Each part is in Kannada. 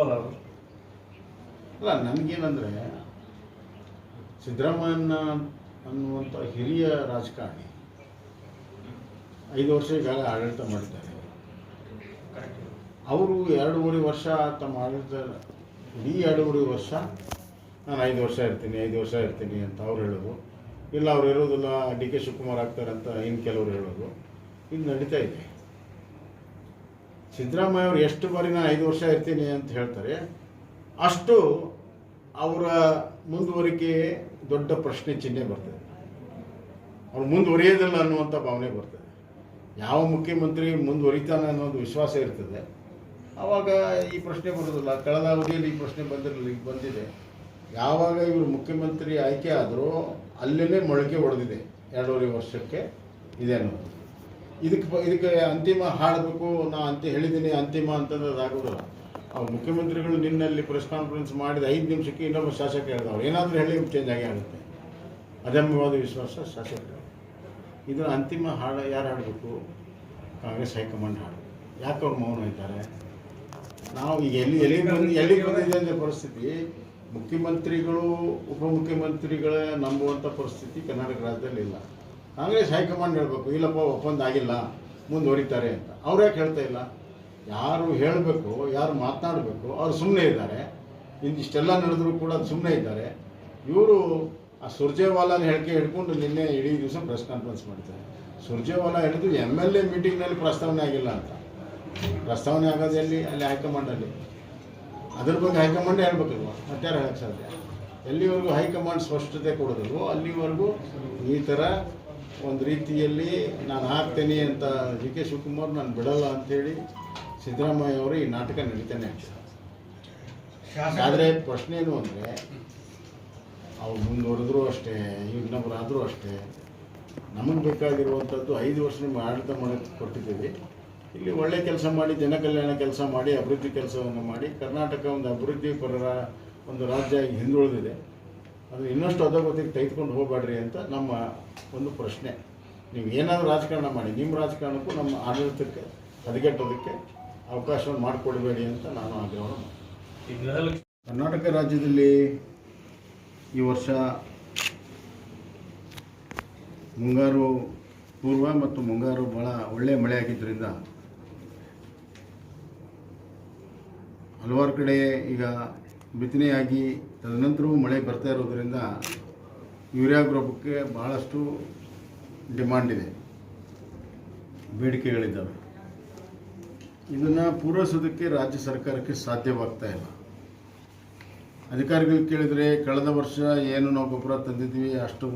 ಅಲ್ಲ, ನನಗೇನಂದರೆ ಸಿದ್ದರಾಮಯ್ಯನ ಅನ್ನುವಂಥ ಹಿರಿಯ ರಾಜಕಾರಣಿ ಐದು ವರ್ಷ ಈಗಾಗಲೇ ಆಡಳಿತ ಮಾಡಿದ್ದಾರೆ ಅವರು ಎರಡೂವರೆ ವರ್ಷ ತಮ್ಮ ಆಡಳಿತ ಇಡೀ ಎರಡೂವರೆ ವರ್ಷ ನಾನು ಐದು ವರ್ಷ ಇರ್ತೀನಿ, ಐದು ವರ್ಷ ಇರ್ತೀನಿ ಅಂತ ಅವ್ರು ಹೇಳೋದು. ಇಲ್ಲ, ಅವ್ರು ಇರೋದಿಲ್ಲ ಡಿ ಕೆ ಶಿವಕುಮಾರ್ ಆಗ್ತಾರೆ ಅಂತ ಇನ್ನು ಕೆಲವರು ಹೇಳೋದು. ಇದು ನಡೀತಾ ಇದೆ. ಸಿದ್ದರಾಮಯ್ಯ ಅವರು ಎಷ್ಟು ಬಾರಿ ನಾನು ಐದು ವರ್ಷ ಇರ್ತೀನಿ ಅಂತ ಹೇಳ್ತಾರೆ, ಅಷ್ಟು ಅವರ ಮುಂದುವರಿಕೆ ದೊಡ್ಡ ಪ್ರಶ್ನೆ ಚಿಹ್ನೆ ಬರ್ತದೆ. ಅವ್ರು ಮುಂದುವರಿಯೋದಿಲ್ಲ ಅನ್ನುವಂಥ ಭಾವನೆ ಬರ್ತದೆ. ಯಾವ ಮುಖ್ಯಮಂತ್ರಿ ಮುಂದುವರಿತಾನೆ ಅನ್ನೋದು ವಿಶ್ವಾಸ ಇರ್ತದೆ. ಆವಾಗ ಈ ಪ್ರಶ್ನೆ ಬರೋದಿಲ್ಲ. ಕಳೆದ ಅವಧಿಯಲ್ಲಿ ಈ ಪ್ರಶ್ನೆ ಬಂದಿರಲಿಲ್ಲ ಈಗ ಬಂದಿದೆ. ಯಾವಾಗ ಇವರು ಮುಖ್ಯಮಂತ್ರಿ ಆಯ್ಕೆ ಆದರೂ ಅಲ್ಲೇ ಮೊಳಕೆ ಹೊಡೆದಿದೆ ಎರಡೂವರೆ ವರ್ಷಕ್ಕೆ ಇದೆ ಅನ್ನೋದು. ಇದಕ್ಕೆ ಇದಕ್ಕೆ ಅಂತಿಮ ಹಾಡಬೇಕು ನಾ ಅಂತ ಹೇಳಿದ್ದೀನಿ, ಅಂತಿಮ ಅಂತಂದ್ರೆ ಅದಾಗೋದಿಲ್ಲ ಅವ್ರು ಮುಖ್ಯಮಂತ್ರಿಗಳು ನಿನ್ನಲ್ಲಿ ಪ್ರೆಸ್ ಕಾನ್ಫರೆನ್ಸ್ ಮಾಡಿದ ಐದು ನಿಮಿಷಕ್ಕೆ ಇನ್ನೊಬ್ಬ ಶಾಸಕ ಹೇಳಿದವ್ರು. ಏನಾದರೂ ಹೇಳಿ ಚೇಂಜ್ ಆಗೇ ಆಗುತ್ತೆ. ಅದಮ್ಯವಾದ ವಿಶ್ವಾಸ ಶಾಸಕರು. ಇದರ ಅಂತಿಮ ಹಾಡ ಯಾರು ಹಾಡಬೇಕು? ಕಾಂಗ್ರೆಸ್ ಹೈಕಮಾಂಡ್ ಹಾಡು ಯಾಕೆ ಅವ್ರು ಮೌನ ಇದ್ದಾರೆ? ನಾವು ಈಗ ಎಲ್ಲಿ ಎಲ್ಲಿ ಬಂದು ಎಲ್ಲಿಗೆ ಬಂದಿದೆ ಅಂದರೆ ಪರಿಸ್ಥಿತಿ? ಮುಖ್ಯಮಂತ್ರಿಗಳು, ಉಪಮುಖ್ಯಮಂತ್ರಿಗಳ ನಂಬುವಂಥ ಪರಿಸ್ಥಿತಿ ಕರ್ನಾಟಕ ರಾಜ್ಯದಲ್ಲಿ ಇಲ್ಲ. ಕಾಂಗ್ರೆಸ್ ಹೈಕಮಾಂಡ್ ಹೇಳಬೇಕು, ಇಲ್ಲಪ್ಪ, ಒಪ್ಪಂದ ಆಗಿಲ್ಲ ಮುಂದುವರಿತಾರೆ ಅಂತ. ಅವ್ರು ಹೇಳ್ತಾ ಇಲ್ಲ. ಯಾರು ಹೇಳಬೇಕು, ಯಾರು ಮಾತನಾಡಬೇಕು, ಅವ್ರು ಸುಮ್ಮನೆ ಇದ್ದಾರೆ. ಇಂದಿಷ್ಟೆಲ್ಲ ನಡೆದರೂ ಕೂಡ ಸುಮ್ಮನೆ ಇದ್ದಾರೆ. ಇವರು ಆ ಸುರ್ಜೇವಾಲಾನ ಹೇಳಿಕೆ ಹಿಡ್ಕೊಂಡು ನಿನ್ನೆ ಇಡೀ ದಿವಸ ಪ್ರೆಸ್ ಕಾನ್ಫರೆನ್ಸ್ ಮಾಡ್ತಾರೆ. ಸುರ್ಜೇವಾಲಾ ಹಿಡಿದು ಎಂ ಎಲ್ ಎ ಮೀಟಿಂಗ್ನಲ್ಲಿ ಪ್ರಸ್ತಾವನೆ ಆಗಿಲ್ಲ ಅಂತ. ಪ್ರಸ್ತಾವನೆ ಆಗೋದು ಎಲ್ಲಿ? ಅಲ್ಲಿ ಹೈಕಮಾಂಡಲ್ಲಿ ಅದ್ರ ಬಗ್ಗೆ ಹೈಕಮಾಂಡ್ ಹೇಳ್ಬೇಕಲ್ವ ಮತ್ತಾರು ಹೇಳಕ್ಕೆ ಸಾಧ್ಯ. ಎಲ್ಲಿವರೆಗೂ ಹೈಕಮಾಂಡ್ ಸ್ಪಷ್ಟತೆ ಕೊಡೋದಿಲ್ವೋ, ಅಲ್ಲಿವರೆಗೂ ಈ ಥರ ಒಂದು ರೀತಿಯಲ್ಲಿ ನಾನು ಹಾಕ್ತೇನೆ ಅಂತ ಜಿ ಕೆ ಶಿವಕುಮಾರ್ ನಾನು ಬಿಡಲ್ಲ ಅಂಥೇಳಿ ಸಿದ್ದರಾಮಯ್ಯ ಅವರು ಈ ನಾಟಕ ನಡೀತಾನೆ ಆದರೆ ಪ್ರಶ್ನೆ ಏನು ಅಂದರೆ ಅವ್ರು ಮುಂದುವರೆದ್ರು ಅಷ್ಟೇ ಇನ್ನೊಬ್ಬರಾದರೂ ಅಷ್ಟೇ ನಮಗೆ ಬೇಕಾಗಿರುವಂಥದ್ದು ಐದು ವರ್ಷ ನಿಮ್ಮ ಆಡಳಿತ ಮಾಡೋಕ್ಕೆ ಕೊಟ್ಟಿದ್ದೀವಿ. ಇಲ್ಲಿ ಒಳ್ಳೆ ಕೆಲಸ ಮಾಡಿ ಜನಕಲ್ಯಾಣ ಕೆಲಸ ಮಾಡಿ ಅಭಿವೃದ್ಧಿ ಕೆಲಸವನ್ನು ಮಾಡಿ ಕರ್ನಾಟಕ ಒಂದು ಅಭಿವೃದ್ಧಿ ಪರರ ಒಂದು ರಾಜ್ಯ ಹಿಂದುಳಿದಿದೆ. ಅದು ಇನ್ನಷ್ಟು ಅಧೋಗತಿಗೆ ತೆಗೆದುಕೊಂಡು ಹೋಗಬೇಡ್ರಿ ಅಂತ ನಮ್ಮ ಒಂದು ಪ್ರಶ್ನೆ. ನೀವು ಏನಾದರೂ ರಾಜಕಾರಣ ಮಾಡಿ, ನಿಮ್ಮ ರಾಜಕಾರಣಕ್ಕೂ ನಮ್ಮ ಆಡಳಿತಕ್ಕೆ, ಹದಗೆಟ್ಟೋದಕ್ಕೆ ಅವಕಾಶವನ್ನು ಮಾಡಿಕೊಡಬೇಡಿ ಅಂತ ನಾನು ಆಗ್ರಹವನ್ನು ಕರ್ನಾಟಕ ರಾಜ್ಯದಲ್ಲಿ ಈ ವರ್ಷ ಮುಂಗಾರು ಪೂರ್ವ ಮತ್ತು ಮುಂಗಾರು ಭಾಳ ಒಳ್ಳೆಯ ಮಳೆ ಆಗಿದ್ದರಿಂದ ಹಲವಾರು ಕಡೆ ಈಗ ಬಿತ್ತನೆಯಾಗಿ ತದನಂತರವೂ ಮಳೆ ಬರ್ತಾ ಇರೋದರಿಂದ ಯೂರಿಯಾ ಗೊಬ್ಬರಕ್ಕೆ ಭಾಳಷ್ಟು ಡಿಮಾಂಡ್ ಇದೆ. ಬೇಡಿಕೆಗಳಿದ್ದಾವೆ. ಇದನ್ನು ಪೂರೈಸೋದಕ್ಕೆ ರಾಜ್ಯ ಸರ್ಕಾರಕ್ಕೆ ಸಾಧ್ಯವಾಗ್ತಾ ಇಲ್ಲ. ಅಧಿಕಾರಿಗಳು ಕೇಳಿದರೆ ಕಳೆದ ವರ್ಷ ಏನು ನಾವು ಗೊಬ್ಬರ ತಂದಿದ್ದೀವಿ, ಅಷ್ಟು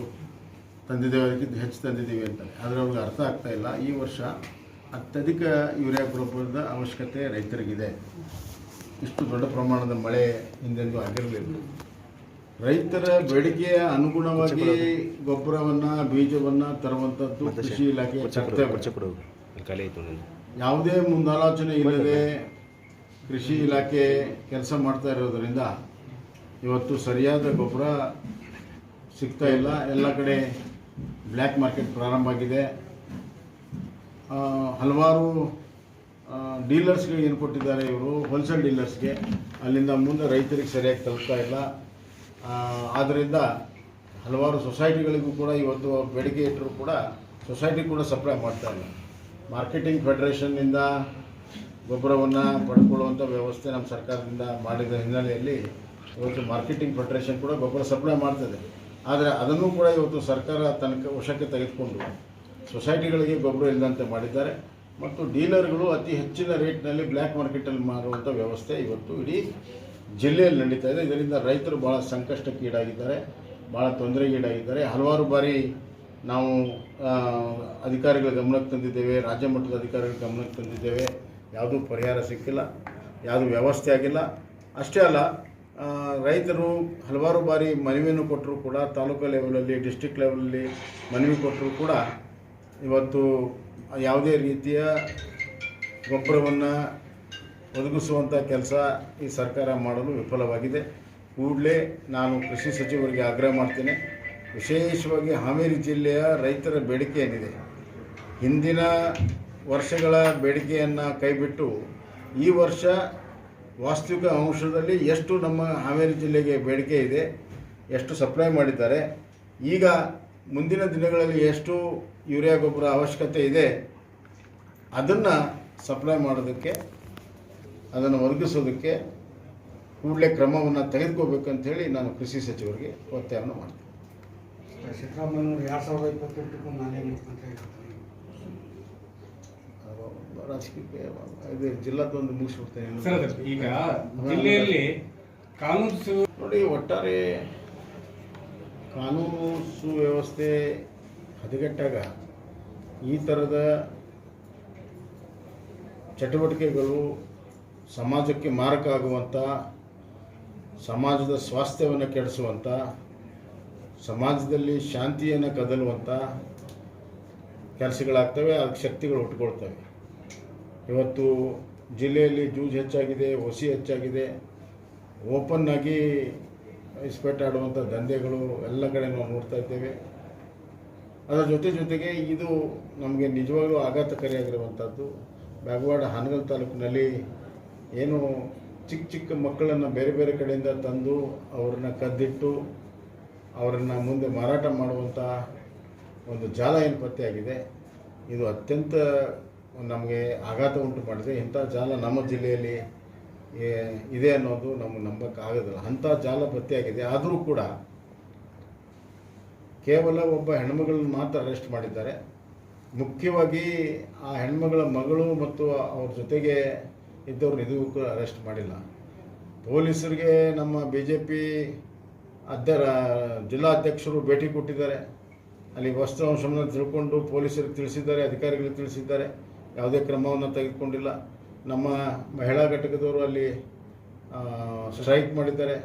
ತಂದಿದ್ದೇವೆ, ಅದಕ್ಕಿಂತ ಹೆಚ್ಚು ತಂದಿದ್ದೀವಿ ಅಂತಾರೆ. ಆದರೆ ಅವ್ರಿಗೆ ಅರ್ಥ ಆಗ್ತಾ ಇಲ್ಲ. ಈ ವರ್ಷ ಅತ್ಯಧಿಕ ಯೂರಿಯಾ ಗೊಬ್ಬರದ ಅವಶ್ಯಕತೆ ರೈತರಿಗಿದೆ. ಇಷ್ಟು ದೊಡ್ಡ ಪ್ರಮಾಣದ ಮಳೆ ಹಿಂದೆಂದು ಆಗಿರಲಿಲ್ಲ. ರೈತರ ಬೇಡಿಕೆಯ ಅನುಗುಣವಾಗಿ ಗೊಬ್ಬರವನ್ನು ಬೀಜವನ್ನು ತರುವಂಥದ್ದು ಕೃಷಿ ಇಲಾಖೆ ಯಾವುದೇ ಮುಂದಾಲೋಚನೆ ಇಲ್ಲದೆ ಕೃಷಿ ಇಲಾಖೆ ಕೆಲಸ ಮಾಡ್ತಾ ಇರೋದರಿಂದ ಇವತ್ತು ಸರಿಯಾದ ಗೊಬ್ಬರ ಸಿಗ್ತಾ ಇಲ್ಲ. ಎಲ್ಲ ಕಡೆ ಬ್ಲ್ಯಾಕ್ ಮಾರ್ಕೆಟ್ ಪ್ರಾರಂಭ ಆಗಿದೆ. ಹಲವಾರು ಡೀಲರ್ಸ್ಗೆ ಏನು ಕೊಟ್ಟಿದ್ದಾರೆ ಇವರು? ಹೋಲ್ಸೇಲ್ ಡೀಲರ್ಸ್ಗೆ. ಅಲ್ಲಿಂದ ಮುಂದೆ ರೈತರಿಗೆ ಸರಿಯಾಗಿ ತಲುಪ್ತಾ ಇಲ್ಲ. ಆದ್ದರಿಂದ ಹಲವಾರು ಸೊಸೈಟಿಗಳಿಗೂ ಕೂಡ ಇವತ್ತು ಬೇಡಿಕೆ ಇಟ್ಟರು ಕೂಡ ಸೊಸೈಟಿ ಕೂಡ ಸಪ್ಲೈ ಮಾಡ್ತಾ ಇಲ್ಲ. ಮಾರ್ಕೆಟಿಂಗ್ ಫೆಡರೇಷನ್ನಿಂದ ಗೊಬ್ಬರವನ್ನು ಪಡ್ಕೊಳ್ಳುವಂಥ ವ್ಯವಸ್ಥೆ ನಮ್ಮ ಸರ್ಕಾರದಿಂದ ಮಾಡಿದ ಹಿನ್ನೆಲೆಯಲ್ಲಿ ಇವತ್ತು ಮಾರ್ಕೆಟಿಂಗ್ ಫೆಡರೇಷನ್ ಕೂಡ ಗೊಬ್ಬರ ಸಪ್ಲೈ ಮಾಡ್ತದೆ ಆದರೆ ಅದನ್ನು ಕೂಡ ಇವತ್ತು ಸರ್ಕಾರ ತನಕ ವಶಕ್ಕೆ ತೆಗೆದುಕೊಂಡು ಸೊಸೈಟಿಗಳಿಗೆ ಗೊಬ್ಬರ ಇಲ್ಲದಂತೆ ಮಾಡಿದ್ದಾರೆ. ಮತ್ತು ಡೀಲರ್ಗಳು ಅತಿ ಹೆಚ್ಚಿನ ರೇಟ್ನಲ್ಲಿ ಬ್ಲ್ಯಾಕ್ ಮಾರ್ಕೆಟಲ್ಲಿ ಮಾರುವಂಥ ವ್ಯವಸ್ಥೆ ಇವತ್ತು ಇಡೀ ಜಿಲ್ಲೆಯಲ್ಲಿ ನಡೀತಾ ಇದೆ. ಇದರಿಂದ ರೈತರು ಭಾಳ ಸಂಕಷ್ಟಕ್ಕೀಡಾಗಿದ್ದಾರೆ ಭಾಳ ತೊಂದರೆಗೀಡಾಗಿದ್ದಾರೆ ಹಲವಾರು ಬಾರಿ ನಾವು ಅಧಿಕಾರಿಗಳ ಗಮನಕ್ಕೆ ತಂದಿದ್ದೇವೆ, ರಾಜ್ಯ ಮಟ್ಟದ ಅಧಿಕಾರಿಗಳ ಗಮನಕ್ಕೆ ತಂದಿದ್ದೇವೆ. ಯಾವುದೂ ಪರಿಹಾರ ಸಿಕ್ಕಿಲ್ಲ, ಯಾವುದೂ ವ್ಯವಸ್ಥೆ ಆಗಿಲ್ಲ. ಅಷ್ಟೇ ಅಲ್ಲ ರೈತರು ಹಲವಾರು ಬಾರಿ ಮನವಿಯನ್ನು ಕೊಟ್ಟರು ಕೂಡ, ತಾಲೂಕು ಲೆವೆಲಲ್ಲಿ ಡಿಸ್ಟಿಕ್ ಲೆವೆಲಲ್ಲಿ ಮನವಿ ಕೊಟ್ಟರು ಕೂಡ ಇವತ್ತು ಯಾವುದೇ ರೀತಿಯ ಗೊಬ್ಬರವನ್ನು ಒದಗಿಸುವಂಥ ಕೆಲಸ ಈ ಸರ್ಕಾರ ಮಾಡಲು ವಿಫಲವಾಗಿದೆ. ಕೂಡಲೇ ನಾನು ಕೃಷಿ ಸಚಿವರಿಗೆ ಆಗ್ರಹ ಮಾಡ್ತೇನೆ. ವಿಶೇಷವಾಗಿ ಹಾವೇರಿ ಜಿಲ್ಲೆಯ ರೈತರ ಬೇಡಿಕೆ ಏನಿದೆ? ಹಿಂದಿನ ವರ್ಷಗಳ ಬೇಡಿಕೆಯನ್ನು ಕೈಬಿಟ್ಟು ಈ ವರ್ಷ ವಾಸ್ತವಿಕ ಅಂಶದಲ್ಲಿ ಎಷ್ಟು ನಮ್ಮ ಹಾವೇರಿ ಜಿಲ್ಲೆಗೆ ಬೇಡಿಕೆ ಇದೆ, ಎಷ್ಟು ಸಪ್ಲೈ ಮಾಡಿದ್ದಾರೆ, ಈಗ ಮುಂದಿನ ದಿನಗಳಲ್ಲಿ ಎಷ್ಟು ಯೂರಿಯಾ ಗೊಬ್ಬರ ಅವಶ್ಯಕತೆ ಇದೆ ಅದನ್ನು ಸಪ್ಲೈ ಮಾಡೋದಕ್ಕೆ ಅದನ್ನು ಒದಗಿಸೋದಕ್ಕೆ ಕೂಡಲೇ ಕ್ರಮವನ್ನು ತೆಗೆದುಕೋಬೇಕಂತೇಳಿ ನಾನು ಕೃಷಿ ಸಚಿವರಿಗೆ ಒತ್ತಾಯವನ್ನು ಮಾಡ್ತೀನಿ. ಸಿದ್ದರಾಮಯ್ಯನವರು ಎರಡು ಸಾವಿರದ ಇಪ್ಪತ್ತೆಂಟಕ್ಕೂ ನಾನೇ ಇದು ಜಿಲ್ಲಾದೊಂದು ಮುಗಿಸ್ಬಿಡ್ತೇನೆ. ಈಗ ಜಿಲ್ಲೆಯಲ್ಲಿ ಕಾನೂನು ನೋಡಿ ಒಟ್ಟಾರೆ ಕಾನೂನು ಸುವ್ಯವಸ್ಥೆ ಹದಗೆಟ್ಟಾಗ ಈ ಥರದ ಚಟುವಟಿಕೆಗಳು ಸಮಾಜಕ್ಕೆ ಮಾರಕ ಆಗುವಂಥ ಸಮಾಜದ ಸ್ವಾಸ್ಥ್ಯವನ್ನು ಕೆಡಿಸುವಂಥ ಸಮಾಜದಲ್ಲಿ ಶಾಂತಿಯನ್ನು ಕದಲುವಂಥ ಕೆಲಸಗಳಾಗ್ತವೆ, ಅದಕ್ಕೆ ಶಕ್ತಿಗಳು ಹುಟ್ಟುಕೊಳ್ತವೆ ಇವತ್ತು ಜಿಲ್ಲೆಯಲ್ಲಿ ಜೂಜ್ ಹೆಚ್ಚಾಗಿದೆ, ಒಸಿ ಹೆಚ್ಚಾಗಿದೆ, ಓಪನ್ ಆಗಿ ಇಸ್ಪೇಟ್ ಆಡುವಂಥ ದಂಧೆಗಳು ಎಲ್ಲ ಕಡೆ ನಾವು ನೋಡ್ತಾ ಇದ್ದೇವೆ. ಅದರ ಜೊತೆ ಜೊತೆಗೆ ಇದು ನಮಗೆ ನಿಜವಾಗ್ಲೂ ಆಘಾತಕಾರಿಯಾಗಿರುವಂಥದ್ದು ಬ್ಯಾಗವಾಡ ಹಾನಗಲ್ ತಾಲೂಕಿನಲ್ಲಿ ಏನು ಚಿಕ್ಕ ಚಿಕ್ಕ ಮಕ್ಕಳನ್ನು ಬೇರೆ ಬೇರೆ ಕಡೆಯಿಂದ ತಂದು ಅವ್ರನ್ನ ಕದ್ದಿಟ್ಟು ಅವರನ್ನು ಮುಂದೆ ಮಾರಾಟ ಮಾಡುವಂಥ ಒಂದು ಜಾಲ ಏನು ಪತ್ತೆಯಾಗಿದೆ. ಇದು ಅತ್ಯಂತ ನಮಗೆ ಆಘಾತ ಉಂಟು ಮಾಡಿದೆ. ಇಂಥ ಜಾಲ ನಮ್ಮ ಜಿಲ್ಲೆಯಲ್ಲಿ ಇದೆ ಅನ್ನೋದು ನಮಗೆ ನಂಬಕ್ಕಾಗೋದಿಲ್ಲ. ಅಂಥ ಜಾಲ ಪತ್ತೆಯಾಗಿದೆ. ಆದರೂ ಕೂಡ ಕೇವಲ ಒಬ್ಬ ಹೆಣ್ಮಗಳನ್ನ ಮಾತ್ರ ಅರೆಸ್ಟ್ ಮಾಡಿದ್ದಾರೆ. ಮುಖ್ಯವಾಗಿ ಆ ಹೆಣ್ಮಗಳ ಮಗಳು ಮತ್ತು ಅವ್ರ ಜೊತೆಗೆ ಇದ್ದವ್ರನ್ನ ಕೂಡ ಅರೆಸ್ಟ್ ಮಾಡಿಲ್ಲ. ಪೊಲೀಸರಿಗೆ ನಮ್ಮ ಬಿ ಜೆ ಪಿ ಅಧ್ಯ ಜಿಲ್ಲಾಧ್ಯಕ್ಷರು ಭೇಟಿ ಕೊಟ್ಟಿದ್ದಾರೆ. ಅಲ್ಲಿ ವಸ್ತ್ರಾಂಶವನ್ನು ತಿಳ್ಕೊಂಡು ಪೊಲೀಸರಿಗೆ ತಿಳಿಸಿದ್ದಾರೆ, ಅಧಿಕಾರಿಗಳಿಗೆ ತಿಳಿಸಿದ್ದಾರೆ. ಯಾವುದೇ ಕ್ರಮವನ್ನು ತೆಗೆದುಕೊಂಡಿಲ್ಲ. ನಮ್ಮ ಮಹಿಳಾ ಘಟಕದವರು ಅಲ್ಲಿ ಸ್ಟ್ರೈಕ್ ಮಾಡಿದ್ದಾರೆ.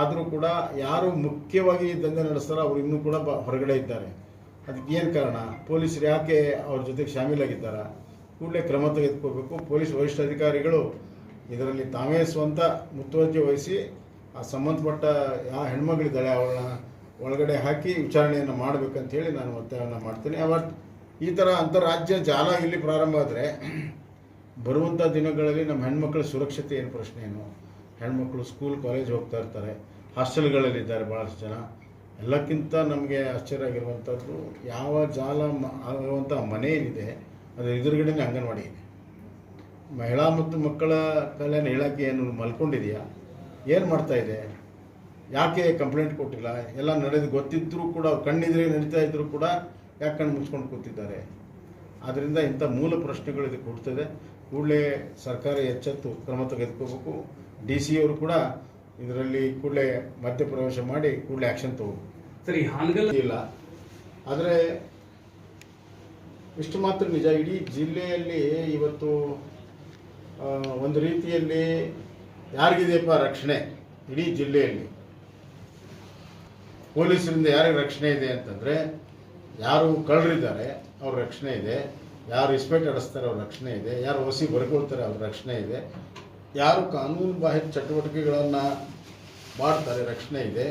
ಆದರೂ ಕೂಡ ಯಾರು ಮುಖ್ಯವಾಗಿ ದಂಧೆ ನಡೆಸ್ತಾರೋ ಅವರು ಇನ್ನೂ ಕೂಡ ಬ, ಹೊರಗಡೆ ಇದ್ದಾರೆ. ಅದಕ್ಕೆ ಏನು ಕಾರಣ? ಪೊಲೀಸರು ಯಾಕೆ ಅವ್ರ ಜೊತೆಗೆ ಶಾಮೀಲಾಗಿದ್ದಾರೆ? ಕೂಡಲೇ ಕ್ರಮ ತೆಗೆದುಕೋಬೇಕು. ಪೊಲೀಸ್ ವರಿಷ್ಠಾಧಿಕಾರಿಗಳು ಇದರಲ್ಲಿ ತಾವೇ ಸ್ವಂತ ಮುತುವರ್ಜಿ ವಹಿಸಿ ಆ ಸಂಬಂಧಪಟ್ಟ ಯಾವ ಹೆಣ್ಮಗಳಿದ್ದಾಳೆ ಅವಳನ್ನ ಒಳಗಡೆ ಹಾಕಿ ವಿಚಾರಣೆಯನ್ನು ಮಾಡಬೇಕಂತ ಹೇಳಿ ನಾನು ಒತ್ತಾಯವನ್ನು ಮಾಡ್ತೀನಿ. ಅವತ್ತು ಈ ಥರ ಅಂತಾರಾಜ್ಯ ಜಾಲ ಇಲ್ಲಿ ಪ್ರಾರಂಭ ಆದರೆ ಬರುವಂಥ ದಿನಗಳಲ್ಲಿ ನಮ್ಮ ಹೆಣ್ಮಕ್ಳ ಸುರಕ್ಷತೆ ಏನು ಪ್ರಶ್ನೆ ಏನು? ಹೆಣ್ಮಕ್ಳು ಸ್ಕೂಲ್ ಕಾಲೇಜ್ ಹೋಗ್ತಾ ಇರ್ತಾರೆ. ಹಾಸ್ಟೆಲ್ಗಳಲ್ಲಿದ್ದಾರೆ ಭಾಳಷ್ಟು ಜನ. ಎಲ್ಲಕ್ಕಿಂತ ನಮಗೆ ಆಶ್ಚರ್ಯ ಆಗಿರುವಂಥದ್ದು ಯಾವ ಜಾಲ ಆಗುವಂಥ ಮನೆ ಏನಿದೆ, ಅದು ಎದುರುಗಡೆನೇ ಅಂಗನವಾಡಿ ಇದೆ. ಮಹಿಳಾ ಮತ್ತು ಮಕ್ಕಳ ಕಲ್ಯಾಣ ಇಲಾಖೆ ಏನು ಮಲ್ಕೊಂಡಿದೆಯಾ? ಏನು ಮಾಡ್ತಾ ಇದೆ? ಯಾಕೆ ಕಂಪ್ಲೇಂಟ್ ಕೊಟ್ಟಿಲ್ಲ? ಎಲ್ಲ ನಡೆದು ಗೊತ್ತಿದ್ದರೂ ಕೂಡ ಕಣ್ಣಿದ್ರೆ ನಡೀತಾ ಇದ್ದರೂ ಕೂಡ ಯಾಕೆ ಕಣ್ಣು ಮುಚ್ಕೊಂಡು ಕೂತಿದ್ದಾರೆ? ಆದ್ದರಿಂದ ಇಂಥ ಮೂಲ ಪ್ರಶ್ನೆಗಳು ಇದಕ್ಕೆ ಹುಡ್ತದೆ ಕೂಡಲೇ ಸರ್ಕಾರ ಎಚ್ಚೆತ್ತು ಕ್ರಮ ತೆಗೆದುಕೋಬೇಕು. ಡಿ ಸಿ ಅವರು ಕೂಡ ಇದರಲ್ಲಿ ಕೂಡಲೇ ಮಧ್ಯಪ್ರವೇಶ ಮಾಡಿ ಕೂಡಲೇ ಆ್ಯಕ್ಷನ್ ತಗೋಬೇಕು. ಸರಿ ಹಾನಗಲ್ ಇಲ್ಲ. ಆದರೆ ಇಷ್ಟು ಮಾತ್ರ ನಿಜ. ಇಡೀ ಜಿಲ್ಲೆಯಲ್ಲಿ ಇವತ್ತು ಒಂದು ರೀತಿಯಲ್ಲಿ ಯಾರಿಗಿದೆಯಪ್ಪ ರಕ್ಷಣೆ? ಇಡೀ ಜಿಲ್ಲೆಯಲ್ಲಿ. ಪೊಲೀಸರಿಂದ ಯಾರಿಗೆ ರಕ್ಷಣೆ ಇದೆ ಅಂತಂದರೆ ಯಾರು ಕಳ್ಳರಿದ್ದಾರೆ ಅವ್ರ ರಕ್ಷಣೆ ಇದೆ. ಯಾರು ರೆಸ್ಪೆಕ್ಟ್ ನಡೆಸ್ತಾರೆ ಅವ್ರ ರಕ್ಷಣೆ ಇದೆ, ಯಾರು ಹೊಸಿ ಬರ್ಕೊಳ್ತಾರೆ ಅವ್ರ ರಕ್ಷಣೆ ಇದೆ, ಯಾರು ಕಾನೂನು ಬಾಹಿರ ಚಟುವಟಿಕೆಗಳನ್ನು ಮಾಡ್ತಾರೆ ರಕ್ಷಣೆ ಇದೆ.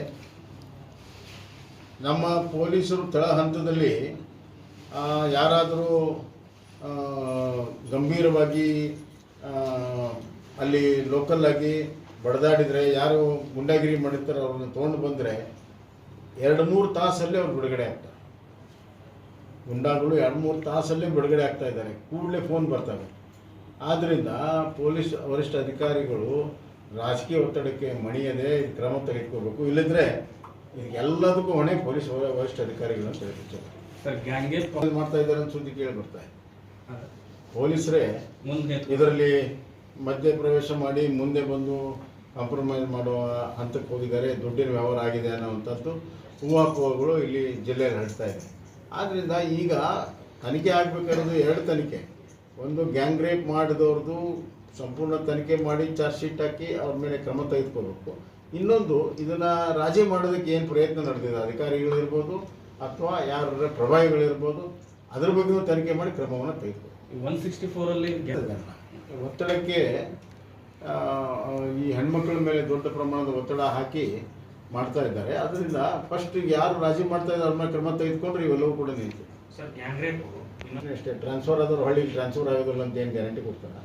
ನಮ್ಮ ಪೊಲೀಸರು ತಳ ಹಂತದಲ್ಲಿ ಯಾರಾದರೂ ಗಂಭೀರವಾಗಿ ಅಲ್ಲಿ ಲೋಕಲ್ಲಾಗಿ ಬಡದಾಡಿದರೆ, ಯಾರು ಗುಂಡಾಗಿರಿ ಮಾಡಿರ್ತಾರೆ ಅವ್ರನ್ನ ತೊಗೊಂಡು ಬಂದರೆ, ಎರಡು ಮೂರು ತಾಸಲ್ಲಿ ಅವ್ರು ಬಿಡುಗಡೆ ಆಗ್ತಾರೆ. ಗುಂಡಾಗಳು ಎರಡು ಮೂರು ತಾಸಲ್ಲೇ ಬಿಡುಗಡೆ ಆಗ್ತಾ ಇದ್ದಾರೆ. ಕೂಡಲೇ ಫೋನ್ ಬರ್ತವೆ. ಆದ್ದರಿಂದ ಪೊಲೀಸ್ ವರಿಷ್ಠ ಅಧಿಕಾರಿಗಳು ರಾಜಕೀಯ ಒತ್ತಡಕ್ಕೆ ಮಣಿಯದೆ ಕ್ರಮ ತೆಗೆದುಕೋಬೇಕು ಇಲ್ಲದ್ರೆ ಇದಕ್ಕೆಲ್ಲದಕ್ಕೂ ಹೊಣೆ ಪೊಲೀಸ್ ವರಿಷ್ಠ ಅಧಿಕಾರಿಗಳು ಅಂತ ಹೇಳ್ತಾರೆ ಸರ್ ಗ್ಯಾಂಗೇಜ್ ಇದು ಮಾಡ್ತಾ ಇದ್ದಾರೆ ಅಂತ ಸುದ್ದಿ ಕೇಳಿ ಬರ್ತಾ ಇದೆ. ಪೊಲೀಸರೇ ಮುಂದೆ ಇದರಲ್ಲಿ ಮಧ್ಯ ಪ್ರವೇಶ ಮಾಡಿ ಮುಂದೆ ಬಂದು ಕಾಂಪ್ರಮೈಸ್ ಮಾಡುವ ಹಂತಕ್ಕೆ ಹೋಗಿದ್ದಾರೆ. ದುಡ್ಡಿನ ವ್ಯವಹಾರ ಆಗಿದೆ ಅನ್ನೋವಂಥದ್ದು ಹೂವಾಪುವಗಳು ಇಲ್ಲಿ ಜಿಲ್ಲೆಯಲ್ಲಿ ಹರಡ್ತಾ ಇದೆ. ಆದ್ದರಿಂದ ಈಗ ತನಿಖೆ ಆಗಬೇಕಾಗಿರೋದು ಎರಡು ತನಿಖೆ. ಒಂದು ಗ್ಯಾಂಗ್ ರೇಪ್ ಮಾಡಿದವ್ರದ್ದು ಸಂಪೂರ್ಣ ತನಿಖೆ ಮಾಡಿ ಚಾರ್ಜ್ ಶೀಟ್ ಹಾಕಿ ಅವ್ರ ಮೇಲೆ ಕ್ರಮ ತೆಗೆದುಕೋಬೇಕು ಇನ್ನೊಂದು ಇದನ್ನು ರಾಜಿ ಮಾಡೋದಕ್ಕೆ ಏನು ಪ್ರಯತ್ನ ನಡೆದಿದೆ? ಅಧಿಕಾರಿಗಳಿರ್ಬೋದು ಅಥವಾ ಯಾರ ಪ್ರಭಾವಿಗಳಿರ್ಬೋದು ಅದ್ರ ಬಗ್ಗೆಯೂ ತನಿಖೆ ಮಾಡಿ ಕ್ರಮವನ್ನು ತೆಗೆದುಕೋಬೇಕು ಒನ್ ಸಿಕ್ಸ್ಟಿ ಫೋರ್ ಅಲ್ಲಿ ಗ್ಯಾ- ಒತ್ತಡಕ್ಕೆ ಈ ಹೆಣ್ಮಕ್ಳ ಮೇಲೆ ದೊಡ್ಡ ಪ್ರಮಾಣದ ಒತ್ತಡ ಹಾಕಿ ಮಾಡ್ತಾ ಇದ್ದಾರೆ. ಅದರಿಂದ ಫಸ್ಟ್ ಯಾರು ರಾಜಿ ಮಾಡ್ತಾ ಇದ್ದಾರೆ ಅವ್ರ ಕ್ರಮ ತೆಗೆದುಕೊಂಡ್ರೆ ಇವೆಲ್ಲವೂ ಕೂಡ ನಿಂತು. ಅಷ್ಟೇ ಟ್ರಾನ್ಸ್ಫರ್ ಆದವ್ರು ಹಳ್ಳಿಗೆ ಟ್ರಾನ್ಸ್ಫರ್ ಆಗೋದಿಲ್ಲ ಅಂತ ಏನು ಗ್ಯಾರಂಟಿ ಕೊಡ್ತಾರ?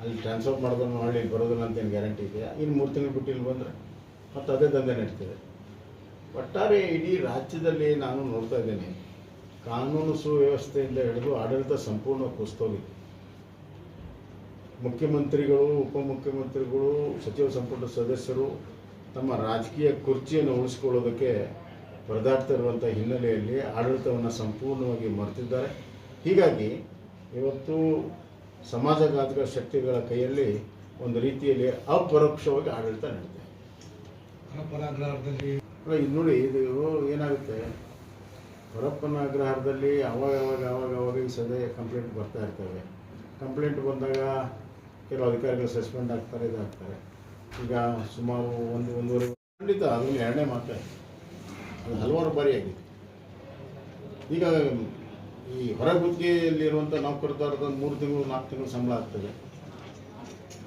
ಅಲ್ಲಿ ಟ್ರಾನ್ಸ್ಫರ್ ಮಾಡಿದ್ರು ಹಳ್ಳಿಗೆ ಬರೋದಿಲ್ಲ ಅಂತ ಏನು ಗ್ಯಾರಂಟಿ ಇದೆಯಾ? ಇನ್ನು ಮೂರು ತಿಂಗಳು ಬಿಟ್ಟು ಇಲ್ಲಿ ಬಂದರೆ? ಮತ್ತು ಅದೇ ದಂಧೆ ನಡೀತದೆ. ಒಟ್ಟಾರೆ ಇಡೀ ರಾಜ್ಯದಲ್ಲಿ ನಾನು ನೋಡ್ತಾ ಇದ್ದೇನೆ ಕಾನೂನು ಸುವ್ಯವಸ್ಥೆಯಿಂದ ಹಿಡಿದು ಆಡಳಿತ ಸಂಪೂರ್ಣ ಕುಸ್ತೋಗಿದೆ ಮುಖ್ಯಮಂತ್ರಿಗಳು ಉಪಮುಖ್ಯಮಂತ್ರಿಗಳು ಸಚಿವ ಸಂಪುಟ ಸದಸ್ಯರು ತಮ್ಮ ರಾಜಕೀಯ ಕುರ್ಚಿಯನ್ನು ಉಳಿಸ್ಕೊಳ್ಳೋದಕ್ಕೆ ಪರದಾಡ್ತಾ ಇರುವಂಥ ಹಿನ್ನೆಲೆಯಲ್ಲಿ ಆಡಳಿತವನ್ನು ಸಂಪೂರ್ಣವಾಗಿ ಮರೆತಿದ್ದಾರೆ. ಹೀಗಾಗಿ ಇವತ್ತು ಸಮಾಜಘಾತಕ ಶಕ್ತಿಗಳ ಕೈಯಲ್ಲಿ ಒಂದು ರೀತಿಯಲ್ಲಿ ಅಪರೋಕ್ಷವಾಗಿ ಆಡಳಿತ ನಡೀತಾ ಇದೆ. ಅಲ್ಲ ಇದು ನೋಡಿ ಇದು ಏನಾಗುತ್ತೆ? ಹೊರಪ್ಪನ ಅಗ್ರಹಾರದಲ್ಲಿ ಅವಾಗ ಅವಾಗ ಅವಾಗ ಅವಾಗ ಈ ಸದೇ ಕಂಪ್ಲೇಂಟ್ ಬರ್ತಾ ಇರ್ತವೆ. ಕಂಪ್ಲೇಂಟ್ ಬಂದಾಗ ಕೆಲವು ಅಧಿಕಾರಿಗಳು ಸಸ್ಪೆಂಡ್ ಆಗ್ತಾರೆ, ಇದಾಗ್ತಾರೆ. ಈಗ ಸುಮಾರು ಒಂದು, ಒಂದೂವರೆ ಖಂಡಿತ ಅದನ್ನು ಎರಡನೇ ಮಾತು ಅದು ಹಲವಾರು ಬಾರಿ ಆಗಿದೆ. ಈಗ ಈ ಹೊರಗುತ್ತಿಗೆಯಲ್ಲಿರುವಂಥ ನೌಕರದಾರದ ಮೂರು ತಿಂಗಳು, ನಾಲ್ಕು ತಿಂಗಳು ಸಂಬಳ ಆಗ್ತದೆ.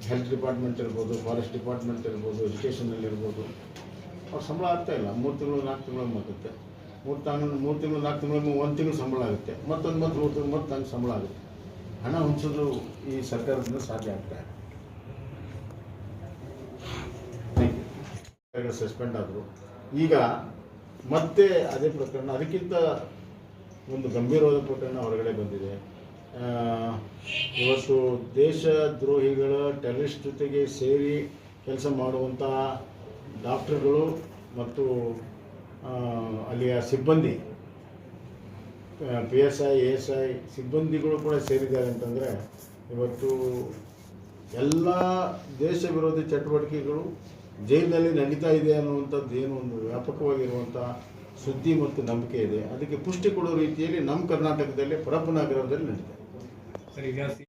ಹೆಲ್ತ್ ಡಿಪಾರ್ಟ್ಮೆಂಟ್ ಇರ್ಬೋದು, ಫಾರೆಸ್ಟ್ ಡಿಪಾರ್ಟ್ಮೆಂಟ್ ಇರ್ಬೋದು, ಎಜುಕೇಷನಲ್ಲಿ ಇರ್ಬೋದು. ಅವ್ರು ಸಂಬಳ ಆಗ್ತಾ ಇಲ್ಲ. ಮೂರು ತಿಂಗಳು, ನಾಲ್ಕು ತಿಂಗಳು ಆಗುತ್ತೆ ಮೂರು ತಿಂಗಳು ಮೂರು ತಿಂಗಳು, ನಾಲ್ಕು ತಿಂಗಳು, ಒಂದು ತಿಂಗಳು ಸಂಬಳ ಆಗುತ್ತೆ. ಮತ್ತೊಂದು ಮತ್ತು ಮೂರು ತಿಂಗಳು ಮತ್ತೆ ನಂಗೆ ಸಂಬಳ ಆಗುತ್ತೆ. ಹಣ ಹುಂಚೋದು ಈ ಸರ್ಕಾರದಿಂದ ಸಾಧ್ಯ ಆಗ್ತಾ ಇದೆ ಸಸ್ಪೆಂಡ್ ಆದರು. ಈಗ ಮತ್ತೆ ಅದೇ ಪ್ರಕರಣ, ಅದಕ್ಕಿಂತ ಒಂದು ಗಂಭೀರವಾದ ಪ್ರಕರಣ ಹೊರಗಡೆ ಬಂದಿದೆ. ಇವತ್ತು ದೇಶ ದ್ರೋಹಿಗಳ ಟೆರರಿಸ್ಟ್ ಜೊತೆಗೆ ಸೇರಿ ಕೆಲಸ ಮಾಡುವಂಥ ಡಾಕ್ಟರ್ಗಳು ಮತ್ತು ಅಲ್ಲಿಯ ಸಿಬ್ಬಂದಿ P S I S I ಸಿಬ್ಬಂದಿಗಳು ಕೂಡ ಸೇರಿದ್ದಾರೆ ಅಂತಂದರೆ ಇವತ್ತು ಎಲ್ಲ ದೇಶ ವಿರೋಧಿ ಚಟುವಟಿಕೆಗಳು ಜೈಲಿನಲ್ಲಿ ನಡೀತಾ ಇದೆ ಅನ್ನುವಂಥದ್ದು ಏನು ಒಂದು ವ್ಯಾಪಕವಾಗಿರುವಂಥ ಸುದ್ದಿ ಮತ್ತು ನಂಬಿಕೆ ಇದೆ. ಅದಕ್ಕೆ ಪುಷ್ಟಿ ಕೊಡೋ ರೀತಿಯಲ್ಲಿ ನಮ್ಮ ಕರ್ನಾಟಕದಲ್ಲಿ ಪರಪ್ಪನಗರದಲ್ಲಿ ನಡೀತಾ ಇದೆ.